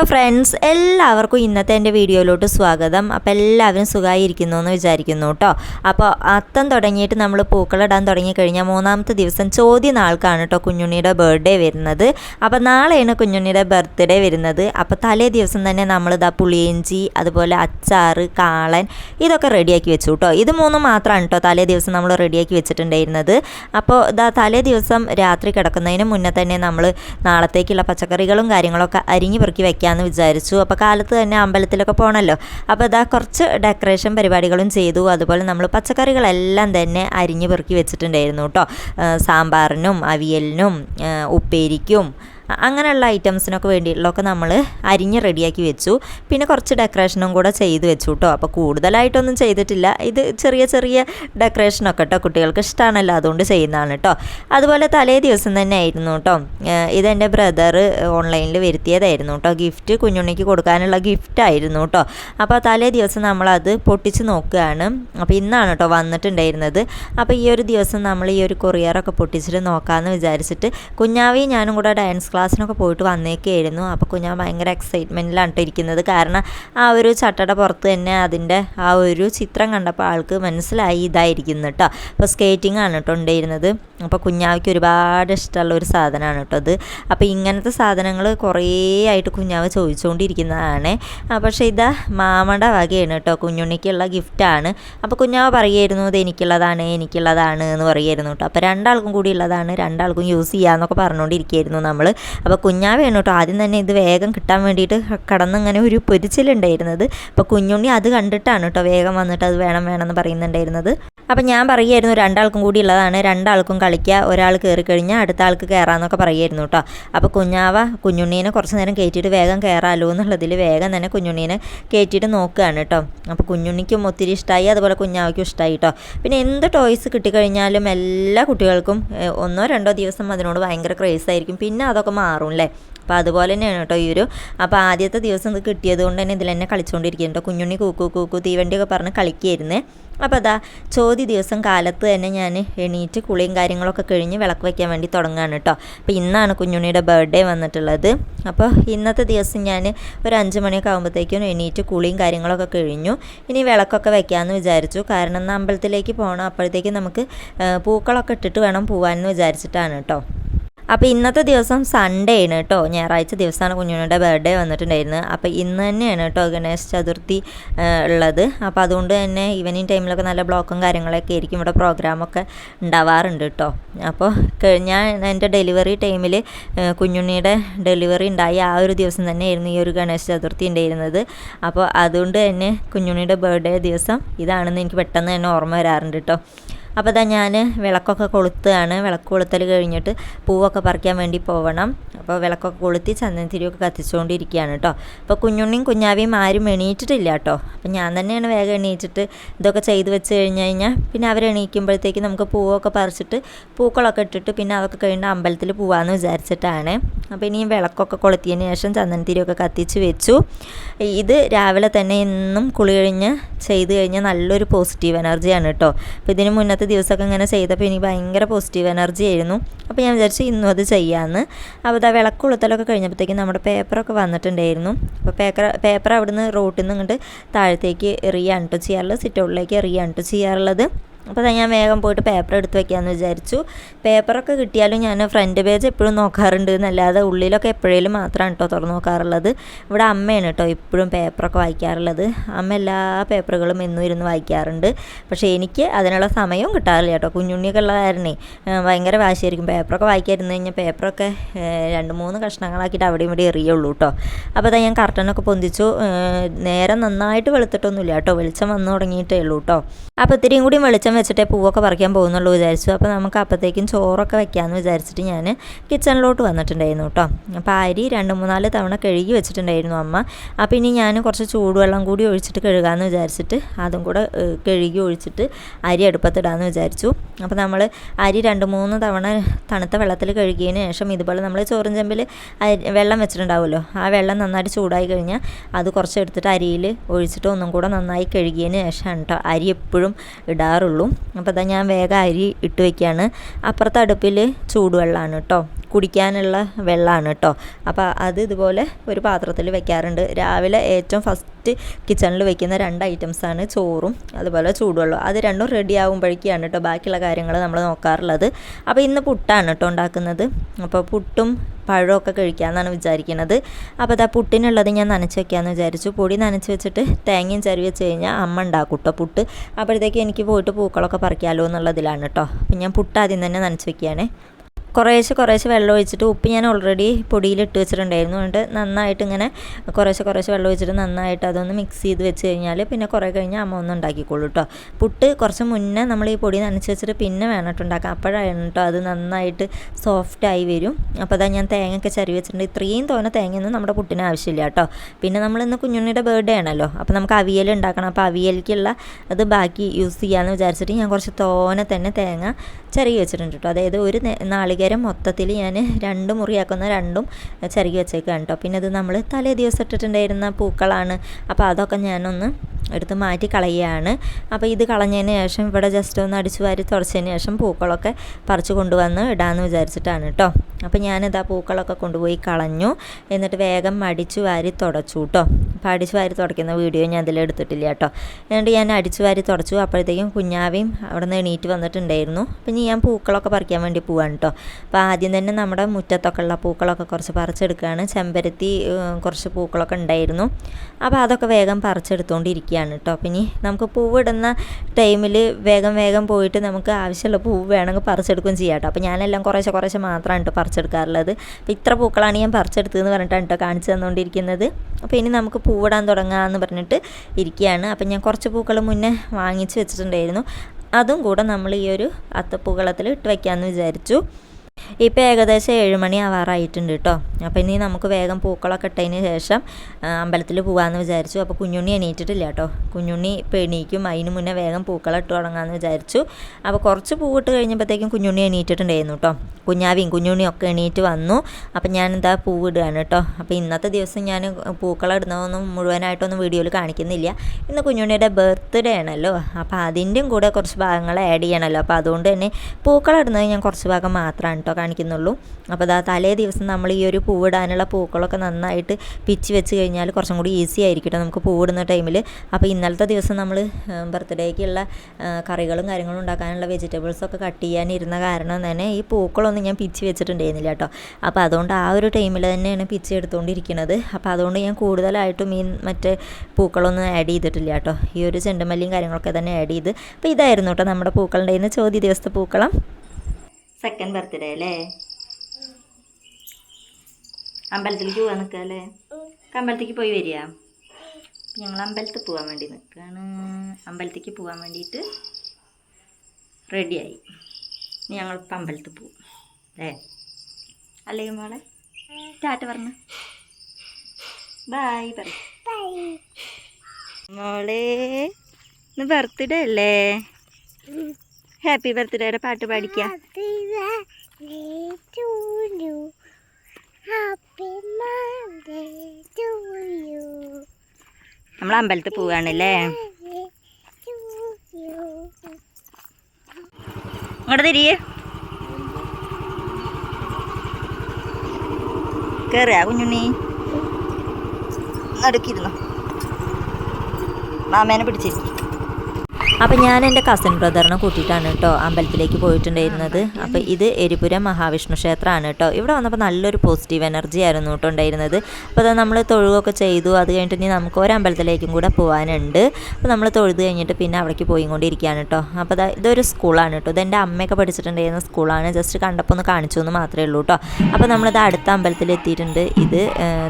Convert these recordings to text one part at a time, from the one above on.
Hello friends എല്ലാവർക്കും ഇന്നത്തെ എന്റെ വീഡിയോയിലോട്ട് സ്വാഗതം. അപ്പോൾ എല്ലാവരും സുഖമായിരിക്കുന്നു എന്ന് വിചാരിക്കുന്നു കേട്ടോ. അപ്പോൾ അത്തം തുടങ്ങിയിട്ട് നമ്മൾ പൂക്കളിടാൻ തുടങ്ങിക്കഴിഞ്ഞാൽ മൂന്നാമത്തെ ദിവസം ചോദ്യ നാൾക്കാണ് കേട്ടോ കുഞ്ഞുണ്ണിയുടെ ബർത്ത്ഡേ വരുന്നത്. അപ്പോൾ നാളെയാണ് കുഞ്ഞുണ്ണിയുടെ ബർത്ത്ഡേ വരുന്നത്. അപ്പോൾ തലേ ദിവസം തന്നെ നമ്മളിതാ പുളിയിഞ്ചി അതുപോലെ അച്ചാർ കാളൻ ഇതൊക്കെ റെഡിയാക്കി വെച്ചു കേട്ടോ. ഇത് മൂന്നും മാത്രമാണ് കേട്ടോ തലേ ദിവസം നമ്മൾ റെഡിയാക്കി വെച്ചിട്ടുണ്ടായിരുന്നത്. അപ്പോൾ ഇതാ തലേ ദിവസം രാത്രി കിടക്കുന്നതിന് മുന്നേ തന്നെ നമ്മൾ നാളത്തേക്കുള്ള പച്ചക്കറികളും കാര്യങ്ങളൊക്കെ അരിഞ്ഞു പെറുക്കി വെക്കാമെന്ന് വിചാരിച്ചു. അപ്പോൾ കാലത്ത് തന്നെ അമ്പലത്തിലൊക്കെ പോകണമല്ലോ അപ്പോൾ ഇതാ കുറച്ച് ഡെക്കറേഷൻ പരിപാടികളും ചെയ്തു. അതുപോലെ നമ്മൾ പച്ചക്കറികളെല്ലാം തന്നെ അരിഞ്ഞ് പെറുക്കി വെച്ചിട്ടുണ്ടായിരുന്നു കേട്ടോ സാമ്പാറിനും അവിയലിനും ഉപ്പേരിക്കും അങ്ങനെയുള്ള ഐറ്റംസിനൊക്കെ വേണ്ടിയിട്ടുള്ളതൊക്കെ നമ്മൾ അരിഞ്ഞ് റെഡിയാക്കി വെച്ചു. പിന്നെ കുറച്ച് ഡെക്കറേഷനും കൂടെ ചെയ്ത് വെച്ചു കേട്ടോ അപ്പോൾ കൂടുതലായിട്ടൊന്നും ചെയ്തിട്ടില്ല. ഇത് ചെറിയ ചെറിയ ഡെക്കറേഷനൊക്കെ കേട്ടോ കുട്ടികൾക്ക് ഇഷ്ടമാണല്ലോ അതുകൊണ്ട് ചെയ്യുന്നതാണ് കേട്ടോ അതുപോലെ തലേ ദിവസം തന്നെ ആയിരുന്നു കേട്ടോ ഇതെന്റെ ബ്രദർ ഓൺലൈനിൽ വരുത്തിയതായിരുന്നു കേട്ടോ ഗിഫ്റ്റ് കുഞ്ഞുണ്ണിക്ക് കൊടുക്കാനുള്ള ഗിഫ്റ്റ് ആയിരുന്നു കേട്ടോ അപ്പോൾ തലേ ദിവസം നമ്മളത് പൊട്ടിച്ച് നോക്കുകയാണ്. അപ്പോൾ ഇന്നാണ് കേട്ടോ വന്നിട്ടുണ്ടായിരുന്നത്. അപ്പോൾ ഈ ഒരു ദിവസം നമ്മൾ ഈ ഒരു കൊറിയറൊക്കെ പൊട്ടിച്ചിട്ട് നോക്കാമെന്ന് വിചാരിച്ചിട്ട് കുഞ്ഞാവി ഞാനും കൂടെ ഡാൻസ് ക്ലാസ്സിനൊക്കെ പോയിട്ട് വന്നേക്കായിരുന്നു. അപ്പോൾ കുഞ്ഞാൻ ഭയങ്കര എക്സൈറ്റ്മെന്റിലാണ് കേട്ടോ ഇരിക്കുന്നത്. കാരണം ആ ഒരു ചട്ടയുടെ പുറത്ത് തന്നെ അതിന്റെ ആ ഒരു ചിത്രം കണ്ടപ്പോൾ ആൾക്ക് മനസ്സിലായി ഇതായിരിക്കുന്നു കേട്ടോ അപ്പോൾ സ്കേറ്റിംഗ് ആണ് കേട്ടോ ഉണ്ടായിരുന്നത്. അപ്പോൾ കുഞ്ഞാവയ്ക്ക് ഒരുപാട് ഇഷ്ടമുള്ള ഒരു സാധനമാണ് കേട്ടോ അത്. അപ്പോൾ ഇങ്ങനത്തെ സാധനങ്ങൾ കുറേ ആയിട്ട് കുഞ്ഞാവ് ചോദിച്ചുകൊണ്ടിരിക്കുന്നതാണ്. പക്ഷേ ഇതാ മാമയുടെ വകയാണ് കേട്ടോ കുഞ്ഞുണ്ണിക്കുള്ള ഗിഫ്റ്റാണ് അപ്പോൾ കുഞ്ഞാവ് പറയുമായിരുന്നു ഇത് എനിക്കുള്ളതാണ് എനിക്കുള്ളതാണ് എന്ന് പറയുമായിരുന്നു കേട്ടോ അപ്പോൾ രണ്ടാൾക്കും കൂടി ഉള്ളതാണ് രണ്ടാൾക്കും യൂസ് ചെയ്യാമെന്നൊക്കെ പറഞ്ഞുകൊണ്ടിരിക്കുകയായിരുന്നു നമ്മൾ അപ്പോൾ കുഞ്ഞാവയാണ് കേട്ടോ ആദ്യം തന്നെ ഇത് വേഗം കിട്ടാൻ വേണ്ടിയിട്ട് കടന്നിങ്ങനെ ഒരു പൊരിച്ചിലുണ്ടായിരുന്നത്. അപ്പോൾ കുഞ്ഞുണ്ണി അത് കണ്ടിട്ടാണ് കേട്ടോ വേഗം വന്നിട്ട് അത് വേണം വേണം എന്ന് പറയുന്നുണ്ടായിരുന്നത്. അപ്പം ഞാൻ പറയുമായിരുന്നു രണ്ടാൾക്കും കൂടി ഉള്ളതാണ് രണ്ടാൾക്കും കളിക്കുക ഒരാൾ കയറി കഴിഞ്ഞാൽ അടുത്ത ആൾക്ക് കയറാമെന്നൊക്കെ പറയുമായിരുന്നു കേട്ടോ. അപ്പോൾ കുഞ്ഞാവ കുഞ്ഞുണ്ണീനെ കുറച്ച് നേരം കയറ്റിയിട്ട് വേഗം കയറാമല്ലോ എന്നുള്ളതിൽ വേഗം തന്നെ കുഞ്ഞുണ്ണീനെ കയറ്റിയിട്ട് നോക്കുകയാണ് കേട്ടോ. അപ്പോൾ കുഞ്ഞുണ്ണിക്കും ഒത്തിരി ഇഷ്ടമായി അതുപോലെ കുഞ്ഞാവയ്ക്കും ഇഷ്ടമായി കേട്ടോ. പിന്നെ എന്ത് ടോയ്സ് കിട്ടിക്കഴിഞ്ഞാലും എല്ലാ കുട്ടികൾക്കും ഒന്നോ രണ്ടോ ദിവസം അതിനോട് ഭയങ്കര ക്രേസ് ആയിരിക്കും പിന്നെ അതൊക്കെ മാറും അല്ലേ അപ്പോൾ അതുപോലെ തന്നെയാണ് കേട്ടോ ഈ ഒരു. അപ്പോൾ ആദ്യത്തെ ദിവസം ഇത് കിട്ടിയത് കൊണ്ട് തന്നെ ഇതിൽ തന്നെ കളിച്ചുകൊണ്ടിരിക്കുന്നു കേട്ടോ. കുഞ്ഞുണ്ണി കൂക്കു കൂക്കു തീവണ്ടിയൊക്കെ പറഞ്ഞ് കളിക്കുകയായിരുന്നേ. അപ്പോൾ അതാ ചോദ്യ ദിവസം കാലത്ത് തന്നെ ഞാൻ എണീറ്റ് കുളിയും കാര്യങ്ങളൊക്കെ കഴിഞ്ഞ് വിളക്ക് വയ്ക്കാൻ വേണ്ടി തുടങ്ങുകയാണ് കേട്ടോ. അപ്പോൾ ഇന്നാണ് കുഞ്ഞുണ്ണിയുടെ ബർത്ത്ഡേ വന്നിട്ടുള്ളത്. അപ്പോൾ ഇന്നത്തെ ദിവസം ഞാൻ ഒരു അഞ്ച് മണിയൊക്കെ ആകുമ്പോഴത്തേക്കും എണീറ്റ് കുളിയും കാര്യങ്ങളൊക്കെ കഴിഞ്ഞു. ഇനി വിളക്കൊക്കെ വയ്ക്കാമെന്ന് വിചാരിച്ചു. കാരണം അമ്പലത്തിലേക്ക് പോകണം. അപ്പോഴത്തേക്കും നമുക്ക് പൂക്കളൊക്കെ ഇട്ടിട്ട് വേണം പോകാനെന്ന് വിചാരിച്ചിട്ടാണ് കേട്ടോ. അപ്പോൾ ഇന്നത്തെ ദിവസം സൺഡേ ആണ് കേട്ടോ. ഞായറാഴ്ച ദിവസമാണ് കുഞ്ഞുണ്ണിയുടെ ബർത്ത്ഡേ വന്നിട്ടുണ്ടായിരുന്നത്. അപ്പോൾ ഇന്ന് തന്നെയാണ് കേട്ടോ ഗണേശ് ചതുർത്ഥി ഉള്ളത്. അപ്പോൾ അതുകൊണ്ട് തന്നെ ഈവനിങ് ടൈമിലൊക്കെ നല്ല ബ്ലോക്കും കാര്യങ്ങളൊക്കെ ആയിരിക്കും ഇവിടെ പ്രോഗ്രാമൊക്കെ ഉണ്ടാവാറുണ്ട് കേട്ടോ. അപ്പോൾ ഞാൻ എന്റെ ഡെലിവറി ടൈമിൽ കുഞ്ഞുണ്ണിയുടെ ഡെലിവറി ഉണ്ടായി ആ ഒരു ദിവസം തന്നെയായിരുന്നു ഈ ഒരു ഗണേശ് ചതുർത്ഥി ഉണ്ടായിരുന്നത്. അപ്പോൾ അതുകൊണ്ട് തന്നെ കുഞ്ഞുണ്ണിയുടെ ബർത്ത്ഡേ ദിവസം ഇതാണെന്ന് എനിക്ക് പെട്ടെന്ന് തന്നെ ഓർമ്മ വരാറുണ്ട് കേട്ടോ. അപ്പോൾ ഇതാ ഞാൻ വിളക്കൊക്കെ കൊളുത്തുകയാണ് വിളക്ക് കൊളുത്തൽ കഴിഞ്ഞിട്ട് പൂവൊക്കെ പറിക്കാൻ വേണ്ടി പോകണം അപ്പോൾ വിളക്കൊക്കെ കൊളുത്തി ചന്ദനത്തിരിയൊക്കെ കത്തിച്ചുകൊണ്ടിരിക്കുകയാണ് കേട്ടോ അപ്പോൾ കുഞ്ഞുണ്ണിയും കുഞ്ഞാവിയും ആരും എണീറ്റിട്ടില്ല കേട്ടോ അപ്പോൾ ഞാൻ തന്നെയാണ് വേഗം എണീറ്റിട്ട് ഇതൊക്കെ ചെയ്ത് വെച്ച് കഴിഞ്ഞ് കഴിഞ്ഞാൽ പിന്നെ അവരെണീക്കുമ്പോഴത്തേക്ക് നമുക്ക് പൂവൊക്കെ പറിച്ചിട്ട് പൂക്കളൊക്കെ ഇട്ടിട്ട് പിന്നെ അതൊക്കെ കഴിഞ്ഞിട്ട് അമ്പലത്തിൽ പോകാമെന്ന് വിചാരിച്ചിട്ടാണ്. അപ്പോൾ ഇനിയും വിളക്കൊക്കെ കൊളുത്തിയതിന് ശേഷം ചന്ദനത്തിരിയൊക്കെ കത്തിച്ച് വെച്ചു. ഇത് രാവിലെ തന്നെ എന്നും കുളി കഴിഞ്ഞ് ചെയ്ത് കഴിഞ്ഞാൽ നല്ലൊരു പോസിറ്റീവ് എനർജിയാണ് കേട്ടോ അപ്പോൾ ഇതിന് മുന്നത്തെ ദിവസമൊക്കെ ഇങ്ങനെ ചെയ്തപ്പോൾ എനിക്ക് ഭയങ്കര പോസിറ്റീവ് എനർജി ആയിരുന്നു. അപ്പോൾ ഞാൻ വിചാരിച്ചു ഇന്നും അത് ചെയ്യാമെന്ന് അപ്പോൾ ഇതാ വിളക്ക് കൊളുത്തലൊക്കെ കഴിഞ്ഞപ്പോഴത്തേക്കും നമ്മുടെ പേപ്പറൊക്കെ വന്നിട്ടുണ്ടായിരുന്നു. അപ്പോൾ പേപ്പർ പേപ്പർ അവിടുന്ന് റോട്ടിൽ നിന്ന് ഇങ്ങോട്ട് താഴത്തേക്ക് എറിയാണ് ചെയ്യാറുള്ളത്. സിറ്റൗട്ടിലേക്ക് എറിയാണ് ചെയ്യാറുള്ളത്. അപ്പോൾ ഞാൻ വേഗം പോയിട്ട് പേപ്പർ എടുത്ത് വയ്ക്കാമെന്ന് വിചാരിച്ചു. പേപ്പറൊക്കെ കിട്ടിയാലും ഞാൻ ഫ്രണ്ട് പേജ് എപ്പോഴും നോക്കാറുണ്ട് എന്നല്ലാതെ ഉള്ളിലൊക്കെ എപ്പോഴേലും മാത്രമാണ് കേട്ടോ തുറന്ന് നോക്കാറുള്ളത്. ഇവിടെ അമ്മയാണ് കേട്ടോ എപ്പോഴും പേപ്പറൊക്കെ വായിക്കാറുള്ളത്. അമ്മ എല്ലാ പേപ്പറുകളും എന്നും ഇരുന്ന് വായിക്കാറുണ്ട്. പക്ഷേ എനിക്ക് അതിനുള്ള സമയവും കിട്ടാറില്ല കേട്ടോ കുഞ്ഞുണ്ണിയൊക്കെ ഉള്ള കാരണേ ഭയങ്കര വാശിയായിരിക്കും. പേപ്പറൊക്കെ വായിക്കാതിരുന്ന് കഴിഞ്ഞാൽ പേപ്പറൊക്കെ രണ്ട് മൂന്ന് കഷ്ണങ്ങളാക്കിയിട്ട് അവിടെ ഇവിടെ എറിയുള്ളൂ കേട്ടോ അപ്പോൾ അതാ ഞാൻ കർട്ടനൊക്കെ പൊന്തിച്ചു. നേരം നന്നായിട്ട് വെളുത്തിട്ടൊന്നുമില്ല കേട്ടോ വെളിച്ചം വന്നു തുടങ്ങിയിട്ടേ ഉള്ളൂ കേട്ടോ അപ്പോൾ ഇത്തിരിയും കൂടി വെളിച്ചം വെച്ചിട്ടേ പൂവൊക്കെ പറിക്കാൻ പോകുന്നുള്ളൂ വിചാരിച്ചു. അപ്പോൾ നമുക്ക് അപ്പോഴത്തേക്കും ചോറൊക്കെ വെക്കാമെന്ന് വിചാരിച്ചിട്ട് ഞാൻ കിച്ചണിലോട്ട് വന്നിട്ടുണ്ടായിരുന്നു കേട്ടോ അപ്പോൾ അരി രണ്ട് മൂന്നാൽ തവണ കഴുകി വെച്ചിട്ടുണ്ടായിരുന്നു അമ്മ. അപ്പോൾ ഇനി ഞാൻ കുറച്ച് ചൂടുവെള്ളം കൂടി ഒഴിച്ചിട്ട് കഴുകാമെന്ന് വിചാരിച്ചിട്ട് അതും കൂടെ കഴുകി ഒഴിച്ചിട്ട് അരി അടുപ്പത്തിടാമെന്ന് വിചാരിച്ചു. അപ്പോൾ നമ്മൾ അരി രണ്ട് മൂന്ന് തവണ തണുത്ത വെള്ളത്തിൽ കഴുകിയതിന് ശേഷം ഇതുപോലെ നമ്മൾ ചോറും ചെമ്പിൽ വെള്ളം വെച്ചിട്ടുണ്ടാവുമല്ലോ. ആ വെള്ളം നന്നായിട്ട് ചൂടായി കഴിഞ്ഞാൽ അത് കുറച്ച് എടുത്തിട്ട് അരിയിൽ ഒഴിച്ചിട്ട് ഒന്നും കൂടെ നന്നായി കഴുകിയതിന് ശേഷമാണ് കേട്ടോ അരി എപ്പോഴും ഇടാറുള്ളൂ. അപ്പോൾ അതാ ഞാൻ വേഗം അരി ഇട്ട് വയ്ക്കുകയാണ് അപ്പുറത്തെ അടുപ്പിൽ ചൂടുവെള്ളമാണ് കേട്ടോ കുടിക്കാനുള്ള വെള്ളമാണ് കേട്ടോ. അപ്പോൾ അത് ഇതുപോലെ ഒരു പാത്രത്തിൽ വെക്കാറുണ്ട്. രാവിലെ ഏറ്റവും ഫസ്റ്റ് കിച്ചണിൽ വെക്കുന്ന രണ്ട് ഐറ്റംസാണ് ചോറും അതുപോലെ ചൂടുവെള്ളം അത് രണ്ടും റെഡി ആകുമ്പോഴേക്കാണ് കേട്ടോ ബാക്കിയുള്ള കാര്യങ്ങൾ നമ്മൾ നോക്കാറുള്ളത്. അപ്പോൾ ഇന്ന് പുട്ടാണ് കേട്ടോ ഉണ്ടാക്കുന്നത്. അപ്പോൾ പുട്ടും പഴമൊക്കെ കഴിക്കാമെന്നാണ് വിചാരിക്കുന്നത് അപ്പോൾ അതാ പുട്ടിനുള്ളത് ഞാൻ നനച്ച് വെക്കാമെന്ന് വിചാരിച്ചു. പൊടി നനച്ച് വെച്ചിട്ട് തേങ്ങയും ചരി വെച്ച് കഴിഞ്ഞാൽ അമ്മ ഉണ്ടാക്കും കേട്ടോ പുട്ട്. അപ്പോഴത്തേക്ക് എനിക്ക് പോയിട്ട് പൂക്കളൊക്കെ പറിക്കാമല്ലോ എന്നുള്ളതിലാണ് കേട്ടോ. അപ്പം ഞാൻ പുട്ട് ആദ്യം തന്നെ നനച്ച് വെക്കുകയാണേ. കുറേശ്ശെ കുറേശ്ശെ വെള്ളം ഒഴിച്ചിട്ട് ഉപ്പ് ഞാൻ ഓൾറെഡി പൊടിയിലിട്ട് വെച്ചിട്ടുണ്ടായിരുന്നു. എന്നിട്ട് നന്നായിട്ട് ഇങ്ങനെ കുറേശ്ശെ കുറേശ്ശെ വെള്ളം ഒഴിച്ചിട്ട് നന്നായിട്ട് അതൊന്ന് മിക്സ് ചെയ്ത് വെച്ച് കഴിഞ്ഞാൽ പിന്നെ കുറേ കഴിഞ്ഞാൽ അമ്മ ഒന്ന് ഉണ്ടാക്കിക്കോളൂ കേട്ടോ പുട്ട് കുറച്ച് മുന്നേ നമ്മൾ ഈ പൊടി നനച്ച് വെച്ചിട്ട് പിന്നെ വേണം ഉണ്ടാക്കാം അപ്പോഴാണ് കേട്ടോ അത് നന്നായിട്ട് സോഫ്റ്റായി വരും. അപ്പോൾ അതാ ഞാൻ തേങ്ങയൊക്കെ ചരി വെച്ചിട്ടുണ്ട്. ഇത്രയും തോനെ തേങ്ങയൊന്നും നമ്മുടെ പുട്ടിന് ആവശ്യമില്ല കേട്ടോ പിന്നെ നമ്മൾ ഇന്ന് കുഞ്ഞുണ്ണിയുടെ ബർത്ത്ഡേ ആണല്ലോ. അപ്പോൾ നമുക്ക് അവിയൽ ഉണ്ടാക്കണം. അപ്പോൾ അവിയലിക്കുള്ള അത് ബാക്കി യൂസ് ചെയ്യാമെന്ന് വിചാരിച്ചിട്ട് ഞാൻ കുറച്ച് തോനെ തന്നെ തേങ്ങ ചെറിയ വെച്ചിട്ടുണ്ട് കേട്ടോ അതായത് ഒരു നേ- നാളികേരം മൊത്തത്തിൽ ഞാൻ രണ്ട് മുറിയാക്കുന്ന രണ്ടും ചിരകി വെച്ചേക്കാണ് കേട്ടോ. പിന്നെ ഇത് നമ്മൾ തലേ ദിവസം ഇട്ടിട്ടുണ്ടായിരുന്ന പൂക്കളാണ്. അപ്പോൾ അതൊക്കെ ഞാനൊന്ന് എടുത്ത് മാറ്റി കളയുകയാണ്. അപ്പോൾ ഇത് കളഞ്ഞതിന് ശേഷം ഇവിടെ ജസ്റ്റ് ഒന്ന് അടിച്ചു വാരി തുടച്ചതിന് ശേഷം പൂക്കളൊക്കെ പറിച്ചു കൊണ്ടുവന്ന് ഇടാമെന്ന് വിചാരിച്ചിട്ടാണ് കേട്ടോ. അപ്പോൾ ഞാനിതാ പൂക്കളൊക്കെ കൊണ്ടുപോയി കളഞ്ഞു. എന്നിട്ട് വേഗം അടിച്ചു വാരി തുടച്ചു കേട്ടോ. അപ്പോൾ അടിച്ചു വാരി തുടയ്ക്കുന്ന വീഡിയോ ഞാൻ അതിൽ എടുത്തിട്ടില്ല കേട്ടോ. എന്നിട്ട് ഞാൻ അടിച്ചു വാരി തുടച്ചു. അപ്പോഴത്തേക്കും കുഞ്ഞാവയും അവിടെ നിന്ന് എണീറ്റ് വന്നിട്ടുണ്ടായിരുന്നു. അപ്പം ഞാൻ പൂക്കളൊക്കെ പറിക്കാൻ വേണ്ടി പോവാണ് കേട്ടോ. അപ്പോൾ ആദ്യം തന്നെ നമ്മുടെ മുറ്റത്തൊക്കെ ഉള്ള പൂക്കളൊക്കെ കുറച്ച് പറിച്ചെടുക്കുകയാണ്. ചെമ്പരത്തി കുറച്ച് പൂക്കളൊക്കെ ഉണ്ടായിരുന്നു. അപ്പോൾ അതൊക്കെ വേഗം പറിച്ചെടുത്തുകൊണ്ടിരിക്കുകയാണ് കേട്ടോ. അപ്പം ഇനി നമുക്ക് പൂവിടുന്ന ടൈമിൽ വേഗം വേഗം പോയിട്ട് നമുക്ക് ആവശ്യമുള്ള പൂവ് വേണമെങ്കിൽ പറിച്ചെടുക്കുകയും ചെയ്യാം കേട്ടോ. അപ്പോൾ ഞാനെല്ലാം കുറേശ്ശെ കുറേശ്ശെ മാത്രമാണ് കേട്ടോ പറിച്ചെടുക്കാറുള്ളത്. അപ്പോൾ ഇത്ര പൂക്കളാണ് ഞാൻ പറിച്ചെടുത്തതെന്ന് പറഞ്ഞിട്ടാണ് കേട്ടോ കാണിച്ചു തന്നുകൊണ്ടിരിക്കുന്നത് അപ്പോൾ ഇനി നമുക്ക് പൂവിടാൻ തുടങ്ങാമെന്ന് പറഞ്ഞിട്ട് ഇരിക്കുകയാണ്. അപ്പോൾ ഞാൻ കുറച്ച് പൂക്കൾ മുന്നേ വാങ്ങിച്ച് വെച്ചിട്ടുണ്ടായിരുന്നു. അതും കൂടെ നമ്മൾ ഈ ഒരു അത്തപ്പൂക്കളത്തിൽ ഇട്ട് വയ്ക്കാമെന്ന് വിചാരിച്ചു. ഇപ്പോൾ ഏകദേശം ഏഴ് മണി ആവാറായിട്ടുണ്ട് കേട്ടോ അപ്പോൾ ഇനി നമുക്ക് വേഗം പൂക്കളൊക്കെ ഇട്ടതിന് ശേഷം അമ്പലത്തിൽ പോകാമെന്ന് വിചാരിച്ചു. അപ്പോൾ കുഞ്ഞുണ്ണി എണീറ്റിട്ടില്ല കേട്ടോ കുഞ്ഞുണ്ണി ഇപ്പോൾ എണീക്കും. അതിന് മുന്നേ വേഗം പൂക്കളം ഇട്ട് തുടങ്ങാമെന്ന് വിചാരിച്ചു. അപ്പോൾ കുറച്ച് പൂവിട്ട് കഴിഞ്ഞപ്പോഴത്തേക്കും കുഞ്ഞുണ്ണി എണീറ്റിട്ടുണ്ടായിരുന്നു കേട്ടോ കുഞ്ഞാവിയും കുഞ്ഞുണ്ണിയും ഒക്കെ എണീറ്റ് വന്നു. അപ്പോൾ ഞാൻ എന്താ പൂവിടുകയാണ് കേട്ടോ അപ്പോൾ ഇന്നത്തെ ദിവസം ഞാൻ പൂക്കളം ഇടുന്നതൊന്നും മുഴുവനായിട്ടൊന്നും വീഡിയോയിൽ കാണിക്കുന്നില്ല. ഇന്ന് കുഞ്ഞുണ്ണിയുടെ ബർത്ത്ഡേ ആണല്ലോ. അപ്പോൾ അതിന്റെയും കൂടെ കുറച്ച് ഭാഗങ്ങൾ ആഡ് ചെയ്യണമല്ലോ അപ്പോൾ അതുകൊണ്ട് തന്നെ പൂക്കളം ഇടുന്നത് ഞാൻ കുറച്ച് ഭാഗം മാത്രമാണ് കേട്ടോ കാണിക്കുന്നുള്ളൂ. അപ്പോൾ അതാ തലേ ദിവസം നമ്മൾ ഈ ഒരു പൂവിടാനുള്ള പൂക്കളൊക്കെ നന്നായിട്ട് പിച്ച് വെച്ച് കഴിഞ്ഞാൽ കുറച്ചും കൂടി ഈസി ആയിരിക്കും നമുക്ക് പൂവിടുന്ന ടൈമിൽ. അപ്പോൾ ഇന്നലത്തെ ദിവസം നമ്മൾ ബർത്ത്ഡേക്കുള്ള കറികളും കാര്യങ്ങളും ഉണ്ടാക്കാനുള്ള വെജിറ്റബിൾസൊക്കെ കട്ട് ചെയ്യാനിരുന്ന കാരണം തന്നെ ഈ പൂക്കളൊന്നും ഞാൻ പിച്ച് വെച്ചിട്ടുണ്ടായിരുന്നില്ല കേട്ടോ. അപ്പോൾ അതുകൊണ്ട് ആ ഒരു ടൈമിൽ തന്നെയാണ് പിച്ച് എടുത്തുകൊണ്ടിരിക്കുന്നത്. അപ്പോൾ അതുകൊണ്ട് ഞാൻ കൂടുതലായിട്ടും ഈ മറ്റേ പൂക്കളൊന്നും ആഡ് ചെയ്തിട്ടില്ല കേട്ടോ. ഈ ഒരു ചെണ്ടുമല്ലിയും കാര്യങ്ങളൊക്കെ തന്നെ ആഡ് ചെയ്ത്. അപ്പോൾ ഇതായിരുന്നു കേട്ടോ നമ്മുടെ പൂക്കളുടെ ചോദ്യ ദിവസത്തെ പൂക്കളം. സെക്കൻഡ് ബർത്ത്ഡേ അല്ലേ? അമ്പലത്തിലേക്ക് പോവാൻ നിൽക്കുക അല്ലേ? അമ്പലത്തേക്ക് പോയി വരിക. ഞങ്ങൾ അമ്പലത്തിൽ പോകാൻ വേണ്ടി നിൽക്കുകയാണ് അമ്പലത്തേക്ക് പോകാൻ വേണ്ടിയിട്ട് റെഡിയായി ഇനി ഞങ്ങളിപ്പോൾ അമ്പലത്തിൽ പോവും. അല്ലേ? അല്ലേ മോളെ? ടാറ്റ പറഞ്ഞു. ബായ് പറ മോളെ ഇന്ന് ബർത്ത്ഡേ അല്ലേ? ഹാപ്പി ബർത്ത്ഡേയുടെ പാട്ട് പാടിക്കാം. നമ്മൾ അമ്പലത്തിൽ പോവുകയാണല്ലേ. ഇങ്ങോട്ട് തിരിയേ. കയറുക കുഞ്ഞുണ്ണി. നടുക്കിരുന്നു. മാമേനെ പിടിച്ചിരിക്കും. അപ്പം ഞാൻ എന്റെ കസിൻ ബ്രദറിനെ കൂട്ടിയിട്ടാണ് കേട്ടോ അമ്പലത്തിലേക്ക് പോയിട്ടുണ്ടായിരുന്നത്. അപ്പോൾ ഇത് എരിപുരം മഹാവിഷ്ണു ക്ഷേത്രമാണ് കേട്ടോ. ഇവിടെ വന്നപ്പോൾ നല്ലൊരു പോസിറ്റീവ് എനർജി ആയിരുന്നു കേട്ടോ ഉണ്ടായിരുന്നത്. അപ്പോൾ അത് നമ്മൾ തൊഴുകൊക്കെ ചെയ്തു. അത് കഴിഞ്ഞിട്ട് ഇനി നമുക്ക് അമ്പലത്തിലേക്കും കൂടെ പോകാനുണ്ട് അപ്പോൾ നമ്മൾ തൊഴുത് കഴിഞ്ഞിട്ട് പിന്നെ അവിടേക്ക് പോയിക്കൊണ്ടിരിക്കുകയാണ് കേട്ടോ. അപ്പോൾ ഇതൊരു സ്കൂളാണ് കേട്ടോ. എന്റെ അമ്മയൊക്കെ പഠിച്ചിട്ടുണ്ടായിരുന്ന സ്കൂളാണ് ജസ്റ്റ് കണ്ടപ്പോൾ ഒന്ന് കാണിച്ചു എന്ന് മാത്രമേ ഉള്ളൂ കേട്ടോ. അപ്പോൾ നമ്മളിത് അടുത്ത അമ്പലത്തിൽ എത്തിയിട്ടുണ്ട്. ഇത്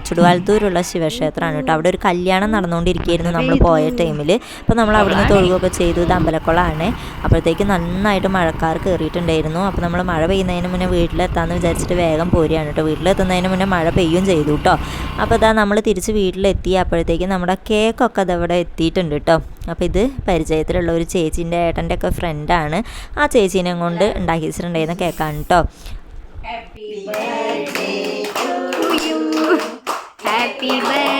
ചുടുവാലത്തൂരുള്ള ശിവക്ഷേത്രമാണ് കേട്ടോ. അവിടെ ഒരു കല്യാണം നടന്നുകൊണ്ടിരിക്കുകയായിരുന്നു നമ്മൾ പോയ ടൈമിൽ അപ്പോൾ നമ്മൾ അവിടുന്ന് തൊഴുകൊക്കെ ചെയ്തു ഇത് അമ്പലക്കുളമാണ് അപ്പോഴത്തേക്ക് നന്നായിട്ട് മഴക്കാർ കയറിയിട്ടുണ്ടായിരുന്നു അപ്പോൾ നമ്മൾ മഴ പെയ്യുന്നതിന് മുന്നേ വീട്ടിലെത്താമെന്ന് വിചാരിച്ചിട്ട് വേഗം പോരുകയാണ് കേട്ടോ. വീട്ടിലെത്തുന്നതിന് മുന്നേ മഴ പെയ്യും ചെയ്തു കേട്ടോ. അപ്പോൾ ഇതാ നമ്മൾ തിരിച്ച് വീട്ടിലെത്തി. അപ്പോഴത്തേക്ക് നമ്മുടെ കേക്കൊക്കെ അതവിടെ എത്തിയിട്ടുണ്ട് കേട്ടോ. അപ്പോൾ ഇത് പരിചയത്തിലുള്ള ഒരു ചേച്ചീന്റെ ഏട്ടന്റെ ഒക്കെ ഫ്രണ്ടാണ് ആ ചേച്ചീനെ കൊണ്ട് ഉണ്ടാക്കി വെച്ചിട്ടുണ്ടായിരുന്ന കേക്കാണ് കേട്ടോ. Happy birthday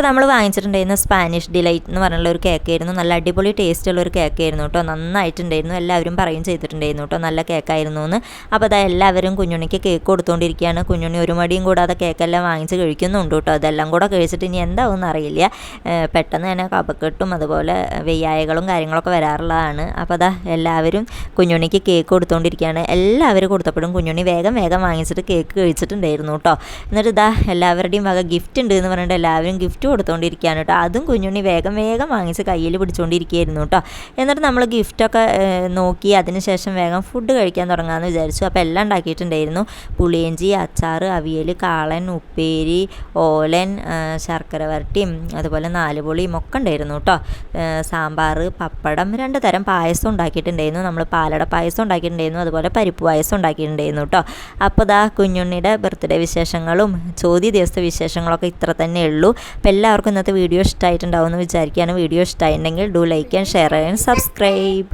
അപ്പോൾ നമ്മൾ വാങ്ങിച്ചിട്ടുണ്ടായിരുന്ന സ്പാനിഷ് ഡിലൈറ്റ് എന്ന് പറഞ്ഞുള്ള ഒരു കേക്കായിരുന്നു നല്ല അടിപൊളി ടേസ്റ്റുള്ള ഒരു കേക്കായിരുന്നു കേട്ടോ നന്നായിട്ടുണ്ടായിരുന്നു. എല്ലാവരും പറയും ചെയ്തിട്ടുണ്ടായിരുന്നു കേട്ടോ നല്ല കേക്കായിരുന്നു എന്ന്. അപ്പോൾ അതാ എല്ലാവരും കുഞ്ഞുണ്ണിക്ക് കേക്ക് കൊടുത്തുകൊണ്ടിരിക്കുകയാണ് കുഞ്ഞുണ്ണി ഒരു മടിയും കൂടാതെ കേക്കെല്ലാം വാങ്ങിച്ച് കഴിക്കുന്നുണ്ട് കേട്ടോ അതെല്ലാം കൂടെ കഴിച്ചിട്ട് ഇനി എന്താവും അറിയില്ല പെട്ടെന്ന് തന്നെ കപക്കെട്ടും അതുപോലെ വെയ്യായകളും കാര്യങ്ങളൊക്കെ വരാറുള്ളതാണ്. അപ്പോൾ അതാ എല്ലാവരും കുഞ്ഞുണ്ണിക്ക് കേക്ക് കൊടുത്തുകൊണ്ടിരിക്കുകയാണ് എല്ലാവരും കൊടുത്തപ്പോഴും കുഞ്ഞുണ്ണി വേഗം വേഗം വാങ്ങിച്ചിട്ട് കേക്ക് കഴിച്ചിട്ടുണ്ടായിരുന്നു കേട്ടോ എന്നിട്ട് ഇതാ എല്ലാവരുടെയും വക ഗിഫ്റ്റ് ഉണ്ട് എന്ന് പറഞ്ഞിട്ട് എല്ലാവരും ഗിഫ്റ്റ് കൊടുത്തുകൊണ്ടിരിക്കുകയാണ് കേട്ടോ. അതും കുഞ്ഞുണ്ണി വേഗം വേഗം വാങ്ങിച്ച് കയ്യിൽ പിടിച്ചുകൊണ്ടിരിക്കുകയായിരുന്നു കേട്ടോ. എന്നിട്ട് നമ്മൾ ഗിഫ്റ്റൊക്കെ നോക്കി അതിനുശേഷം വേഗം ഫുഡ് കഴിക്കാൻ തുടങ്ങാമെന്ന് വിചാരിച്ചു. അപ്പോൾ എല്ലാം ഉണ്ടാക്കിയിട്ടുണ്ടായിരുന്നു. പുളിയഞ്ചി അച്ചാർ അവിയൽ കാളൻ ഉപ്പേരി ഓലൻ ശർക്കര വരട്ടിയും അതുപോലെ നാലുപൊളിയും ഒക്കെ ഉണ്ടായിരുന്നു കേട്ടോ. സാമ്പാർ പപ്പടം രണ്ട് തരം പായസം ഉണ്ടാക്കിയിട്ടുണ്ടായിരുന്നു. നമ്മൾ പാലട പായസം ഉണ്ടാക്കിയിട്ടുണ്ടായിരുന്നു. അതുപോലെ പരിപ്പ് പായസം ഉണ്ടാക്കിയിട്ടുണ്ടായിരുന്നു കേട്ടോ. അപ്പോൾ ദാ കുഞ്ഞുണ്ണിയുടെ ബർത്ത്ഡേ വിശേഷങ്ങളും ചോദ്യ ദിവസത്തെ വിശേഷങ്ങളൊക്കെ ഇത്ര തന്നെ ഉള്ളൂ എല്ലാവർക്കും ഇന്നത്തെ വീഡിയോ ഇഷ്ടമായിട്ടുണ്ടാവും എന്ന് വിചാരിക്കുകയാണ്. വീഡിയോ ഇഷ്ടമായിട്ടുണ്ടെങ്കിൽ do like and share and subscribe